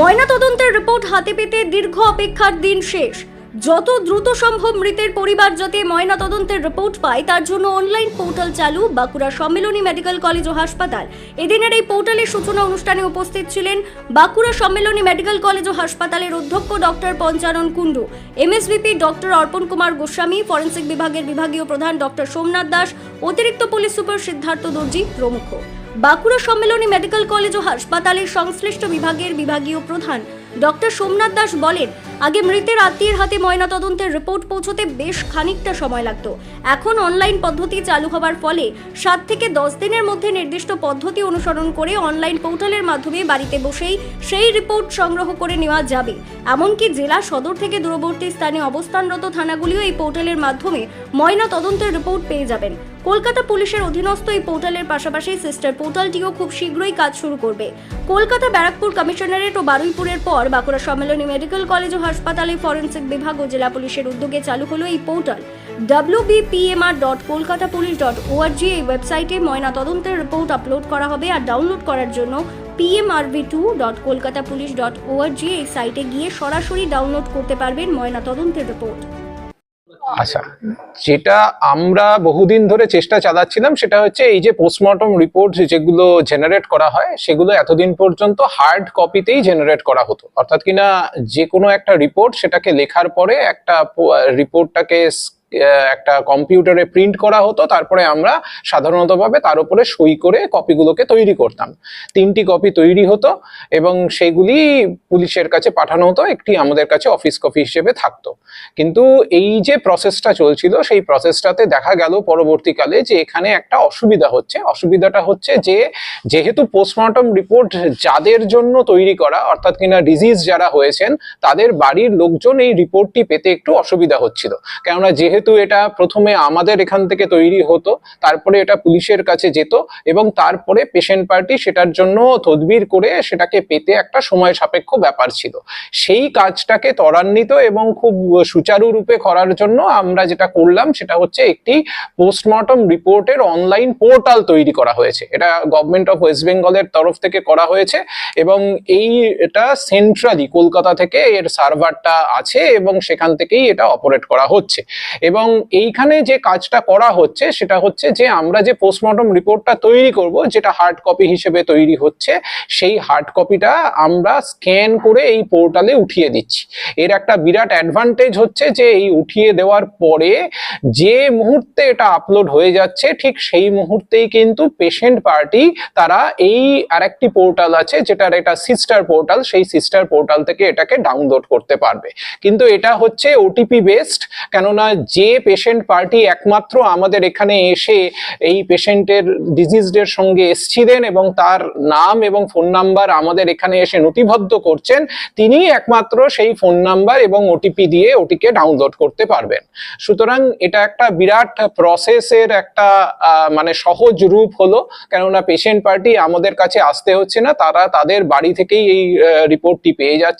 ময়নাতদন্তের রিপোর্ট হাতে পেতে দীর্ঘ অপেক্ষার দিন শেষ। যত দ্রুত সম্ভব মৃতের পরিবার যাতে ময়নাতদন্তের রিপোর্ট পায়, তার জন্য অনলাইন পোর্টাল চালু, বাঁকুড়া সম্মেলনী মেডিকেল কলেজ ও হাসপাতাল। এদিনের এই পোর্টালের সূচনা অনুষ্ঠানে উপস্থিত ছিলেন বাঁকুড়া সম্মেলনী মেডিকেল কলেজ ও হাসপাতালের অধ্যক্ষ doctor Panchanan Kundu, MSVP doctor Arpan Kumar Goswami, forensic বিভাগের বিভাগীয় প্রধান ডক্টর সোমনাথ দাস, অতিরিক্ত পুলিশ সুপার সিদ্ধার্থ দর্জি প্রমুখ। বাঁকুড়া সম্মেলনী মেডিকেল কলেজ ও হাসপাতালের সংশ্লিষ্ট বিভাগের বিভাগীয় প্রধান ডক্টর সোমনাথ দাস বলেন আগে মৃতের আত্মীয়ের হাতে ময়নাতদন্তের রিপোর্ট পৌঁছতে বেশ খানিকটা সময় লাগতো। এখন অনলাইন পদ্ধতি চালু হওয়ার ফলে সাত থেকে দশ দিনের মধ্যে নির্দিষ্ট পদ্ধতি অনুসরণ করে অনলাইন পোর্টালের মাধ্যমে বাড়িতে বসেই সেই রিপোর্ট সংগ্রহ করে নেওয়া যাবে। এমনকি জেলা সদর থেকে দূরবর্তী স্থানে অবস্থানরত থানাগুলিও এই পোর্টালের মাধ্যমে ময়না তদন্তের রিপোর্ট পেয়ে যাবেন। কলকাতা পুলিশের অধীনস্থ এই পোর্টালের পাশাপাশি সিস্টার পোর্টালটিও খুব শীঘ্রই কাজ শুরু করবে। কলকাতা ব্যারাকপুর কমিশনারেট ও বারুইপুরের পর বাঁকুড়া সম্মেলনী মেডিকেল কলেজ ও হাসপাতালে ফরেন্সিক বিভাগ ও জেলা পুলিশের উদ্যোগে চালু হলো এই portal. WBPMR dot Kolkata police dot ORG এই ওয়েবসাইটে ময়না তদন্তের রিপোর্ট আপলোড করা হবে আর ডাউনলোড করার জন্য PMRV two dot Kolkata police dot ORG এই সাইটে গিয়ে সরাসরি ডাউনলোড করতে পারবেন ময়না তদন্তের রিপোর্ট। আচ্ছা যেটা আমরা বহুদিন ধরে চেষ্টা চালাচ্ছিলাম, সেটা হচ্ছে এই যে পোস্টমর্টম রিপোর্ট যেগুলো জেনারেট করা হয়, সেগুলো এতদিন পর্যন্ত হার্ড কপিতেই জেনারেট করা হতো। অর্থাৎ কিনা যে কোনো একটা রিপোর্ট সেটাকে লেখার পরে একটা রিপোর্টটাকে একটা কম্পিউটারে প্রিন্ট করা হতো, তারপরে আমরা সাধারণতভাবে তার উপরে সই করে কপিগুলোকে তৈরি করতাম। তিনটি কপি তৈরি হতো এবং সেগুলি পুলিশের কাছে পাঠানো হতো, একটি আমাদের কাছে অফিস কপি হিসেবে থাকতো। কিন্তু এই যে প্রসেসটা চলছিল, সেই প্রসেসটাতে দেখা গেল পরবর্তীকালে যে এখানে একটা অসুবিধা হচ্ছে। অসুবিধাটা হচ্ছে যে, যেহেতু পোস্টমর্টম রিপোর্ট যাদের জন্য তৈরি করা, অর্থাৎ কিনা ডিজিজ যারা হয়েছেন, তাদের বাড়ির লোকজন এই রিপোর্টটি পেতে একটু অসুবিধা হচ্ছিল। কেননা যেহেতু এটা প্রথমে আমাদের এখান থেকে তৈরি হতো, তারপরে এটা পুলিশের কাছে যেত এবং তারপরে পেশেন্ট পার্টি সেটার জন্য তদবির করে সেটাকে পেতে একটা সময় সাপেক্ষ ব্যাপার ছিল। সেই কাজটাকে ত্বরান্বিত এবং খুব সুচারুরূপে করার জন্য আমরা যেটা করলাম সেটা হচ্ছে একটি পোস্টমর্টম রিপোর্টের অনলাইন পোর্টাল তৈরি করা হয়েছে। এটা গভর্নমেন্ট অফ ওয়েস্ট বেঙ্গলের তরফ থেকে করা হয়েছে এবং এই এটা সেন্ট্রালি কলকাতা থেকে এর সার্ভারটা আছে এবং সেখান থেকেই এটা অপারেট করা হচ্ছে। এবং এইখানে যে কাজটা করা হচ্ছে সেটা হচ্ছে যে আমরা যে পোস্টমর্টম রিপোর্টটা তৈরি করব, যেটা হার্ড কপি হিসেবে তৈরি হচ্ছে, সেই হার্ড কপিটা আমরা স্ক্যান করে এই পোর্টালে উঠিয়ে দিচ্ছি। এর একটা বিরাট অ্যাডভান্টেজ হচ্ছে যে এই উঠিয়ে দেওয়ার পরে যে মুহূর্তে এটা আপলোড হয়ে যাচ্ছে, ঠিক সেই মুহূর্তেই কিন্তু পেশেন্ট পার্টি তারা এই আরেকটি পোর্টাল আছে, যেটার এটা সিস্টার পোর্টাল সেই সিস্টার পোর্টাল থেকে এটাকে ডাউনলোড করতে পারবে। কিন্তু এটা হচ্ছে ওটিপি বেসড কেননা যে পেশেন্ট পার্টি একমাত্র আমাদের এখানে এসে এই পেশেন্টের ডিজিজদের সঙ্গে এসছিলেন এবং তার নাম এবং ফোন নাম্বার আমাদের এখানে এসে নথিবদ্ধ করছেন তিনি একমাত্র সেই ফোন নাম্বার এবং ওটিপি দিয়ে ওটিকে ডাউনলোড করতে পারবেন। সুতরাং এটা একটা বিরাট প্রসেসের একটা মানে সহজ রূপ হলো, কেননা পেশেন্ট পার্টি আমাদের কাছে আসতে হচ্ছে না, তারা তাদের বাড়ি থেকেই এই রিপোর্টটি পেয়ে যাচ্ছে।